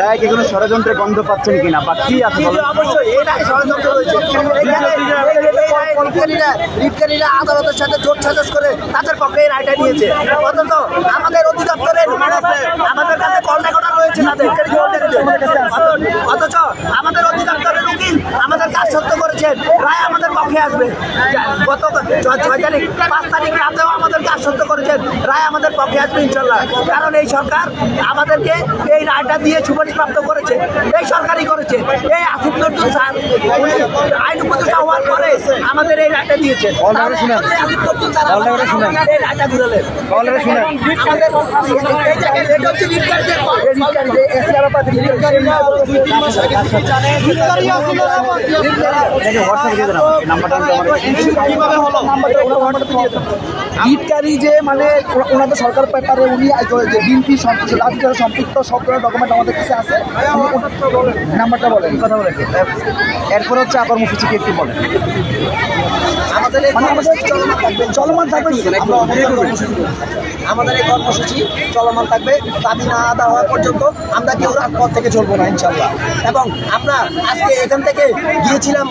রায়কে কোনো ষড়যন্ত্রের গন্ধ পাচ্ছেন কিনা বা কি আছে ষড়যন্ত্র আদালতের সাথে জোট করে তাদের পক্ষে রায়টা নিয়েছে। অন্তত আমাদের অধিদপ্তরের আমাদের অথচ আমাদের অধিদপ্তরের উকিল আমাদের কাজ সত্য করেছেন। রায় আমাদের পক্ষে আসবে। গত ছয় পাঁচ তারিখ সত্য করেছেন রায় আমাদের পক্ষে আসবে ইনশাল্লাহ। কারণ এই সরকার আমাদেরকে এই রায়টা দিয়ে সুপারিশপ্রাপ্ত করেছে এই সরকারই করেছে। এই আসিফ নজরুল স্যার উনি আইন উপদেষ্টা হওয়ার পরে আমাদের এই রায়টা দিয়েছে শুনেন। এই রায়টা ঘুরালেন আমাদের ইটকারি যে মানে ওনাদের সরকার ব্যাপারে উনি যে রাজনীতি সম্পৃক্ত সব ডকুমেন্ট আমাদের কাছে আছে। নাম্বারটা বলেন। কথা বলে এরপর হচ্ছে আবার মুফিসিকে একটু বলেন। মানে আমাদের চলমান থাকবে। চলমান। আমাদের এই কর্মসূচি চলমান থাকবে। দাবি না আদা হওয়া পর্যন্ত আমরা কেউ রাজপথ থেকে চলবো না ইনশাল্লাহ এবং আমরা আজকে এখান থেকে গিয়েছিলাম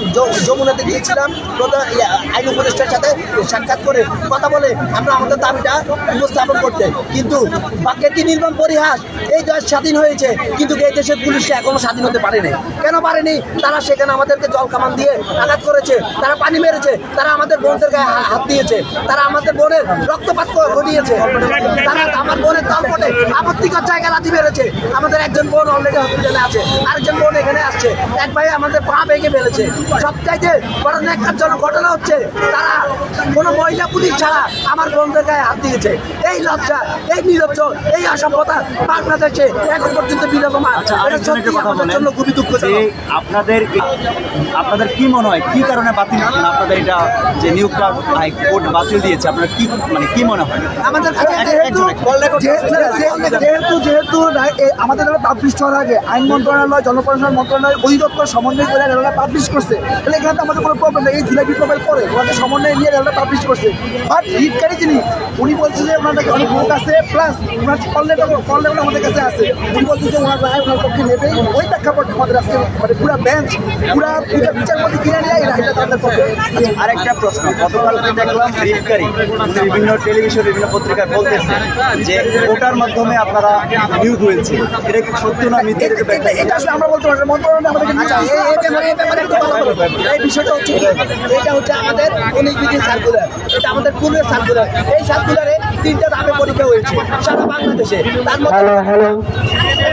যমুনাতে গিয়েছিলাম। প্রধান আইন উপদেষ্টার সাথে সাক্ষাৎ করে কথা বলে আমরা আমাদের দাবিটা উপস্থাপন করতে। কিন্তু বাক্যের কি নির্মম পরিহাস? এই দেশ স্বাধীন হয়েছে কিন্তু এই দেশের পুলিশরা এখনও স্বাধীন হতে পারেনি। কেন পারেনি? তারা সেখানে আমাদেরকে জল কামান দিয়ে আঘাত করেছে তারা পানি মেরেছে তারা আমাদের বোনদের গায়ে হাত দিয়েছে। তারা আমাদের বোনের রক্তপাত ঘটিয়েছে। তারা আমার বোনের তলপটে আপত্তিকর জায়গায় লাথি মেরেছে। আমাদের একজন বোন অলরেডি হসপিটালে আছে। আরেকজন বোন এখানে আসছে। এক ভাই আমাদের পা ভেঙে ফেলেছে। সবচাইতে বড় জন্য ঘটনা হচ্ছে তারা কোনো মহিলা পুলিশ ছাড়া আমার বোনদের গায়ে হাত দিয়েছে। এই লজ্জা এই নিরজ্জ এই অসভ্যতা বাংলাদেশে এখন পর্যন্ত বিরাজমান আচ্ছা জন্য খুবই দুঃখজনক। আপনাদের আপনাদের কি মনে হয়? কি কারণে বাতিল আপনাদের এটা যে নিয়োগটা হাইকোর্ট বাতিল দিয়েছে আপনার কি মানে কি মনে হয়? আমাদের যেহেতু যেহেতু আমাদের দ্বারা পাবলিশ হওয়ার আগে আইন মন্ত্রণালয় জনপ্রশাসন মন্ত্রণালয় অধিদপ্তর সমন্বয় করে রেলওয়ে পাবলিশ করছে। তাহলে এখানে তো আমাদের কোনো প্রবলেম নেই। এই জুলাই বিপ্লবের পরে ওনাদের সমন্বয় নিয়ে রেলওয়ে পাবলিশ করছে। বাট হিটকারী যিনি উনি বলছে যে ওনার নাকি অনেক লোক আছে প্লাস ওনার কল লেটার আমাদের কাছে আছে। উনি বলছে যে ওনার রায় ওনার পক্ষে নেবে। ওই প্রেক্ষাপটে আমাদের আজকে মানে পুরা বেঞ্চ পুরা পুরা বিচারপতি কিনে নিয়ে এই রায়টা তাদের পক্ষে। আরেকটা প্রশ্ন। গতকালকে দেখলাম রিটকারি বিভিন্ন টেলিভিশন বিভিন্ন পত্রিকায় বলতেছে যে ওটার মাধ্যমে আপনারা নিউজ হয়েছে এটা কি সত্য না মিথ্যে? এটা- আসলে আমরা বলতে পারি না। মন্ত্রণালয় আমাদের আচ্ছা। এই বিষয়টা হচ্ছে এটা হচ্ছে আমাদের অনেক বিধি সার্কুলার এটা আমাদের পূর্বের সার্কুলার এই সার্কুলারে তিনটা ধাপে পরীক্ষা হয়েছে সারা বাংলাদেশে।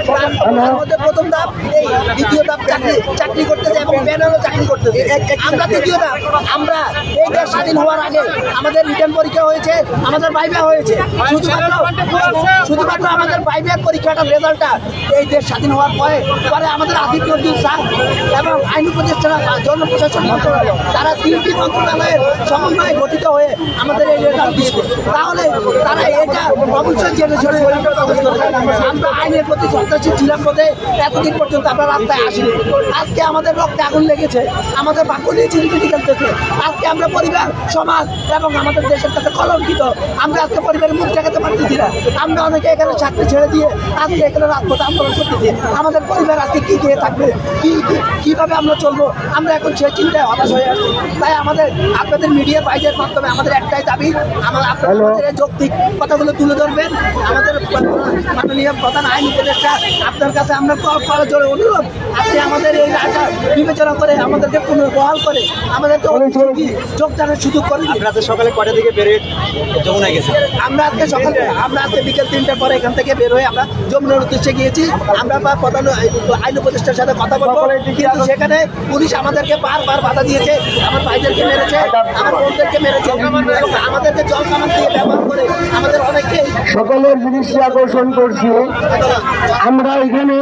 তার মধ্যে প্রথম ধাপ এই দ্বিতীয় ধাপ চাকরি চাকরি করতেছে এবং ব্যানারও চাকরি করতেছে। আমরা তৃতীয় ধাপ। আমরা এই দেশ স্বাধীন হওয়ার আগে আমাদের রিটার্ন পরীক্ষা হয়েছে আমাদের বাইবা হয়েছে। শুধুমাত্র শুধুমাত্র আমাদের বাইবের পরীক্ষাটার রেজাল্টটা এই দেশ স্বাধীন হওয়ার পরে পরে আমাদের আদিত্য স্যার এবং আইন উপদেষ্টা জনপ্রশাসন মন্ত্রণালয় তারা তিনটি মন্ত্রণালয়ের সমন্বয়ে গঠিত হয়ে আমাদের এই রেজাল্ট দিচ্ছে তাহলে তারা এটা জেনে শুনে আমরা আইনের প্রতি সন্ত্রাসী ছিলাম বলে এতদিন পর্যন্ত আমরা রাস্তায় আসিনি। আজকে আমাদের রক্তে আগুন লেগেছে আমাদের নিয়ে চিনিপিটি খেলতেছে। আজকে আমরা পরিবার সমাজ এবং আমাদের দেশের কাছে কলঙ্কিত। আমরা আজকে পরিবারের মুখ দেখাতে পারতেছি না। আমরা অনেকে এখানে চাকরি ছেড়ে দিয়ে আজকে এখানে রাজপথে আন্দোলন করতেছি। আমাদের পরিবার আজকে কি খেয়ে থাকবে কি কীভাবে আমরা চলবো? আমরা এখন সে চিন্তায় হতাশ হয়ে আসছি তাই আমাদের আপনাদের মিডিয়া বাইজের মাধ্যমে আমাদের একটাই দাবি আমরা এই যৌক্তিক কথাগুলো তুলে ধরবেন। আমাদের মাননীয় প্রধান আইন উপদেষ্টা আপনার কাছে আমরা কল করার জন্য অনুরোধ। আপনি আমাদের এই রায়টা বিবেচনা করে আমাদেরকে পুনর্বহাল করে আমাদেরকে যোগদানের সুযোগ করে দিন। আপনারা সকালে কয়টা থেকে বেরিয়ে যমুনায় গেছে আমরা আজকে সকালে আমরা আজকে বিকেল তিনটার পরে এখান থেকে বের হয়ে আমরা যমুনার উদ্দেশ্যে গিয়েছি। আমরা বা প্রধান আইন উপদেষ্টার সাথে কথা বলব। কিন্তু সেখানে পুলিশ আমাদেরকে বারবার বাধা দিয়েছে। আমার ভাইদেরকে মেরেছে আমার বোনদেরকে মেরেছে। আমাদেরকে জল কামান দিয়ে ব্যবহার করে আমাদের অনেককে সকলের দৃষ্টি আকর্ষণ করছি। আমরা এখানে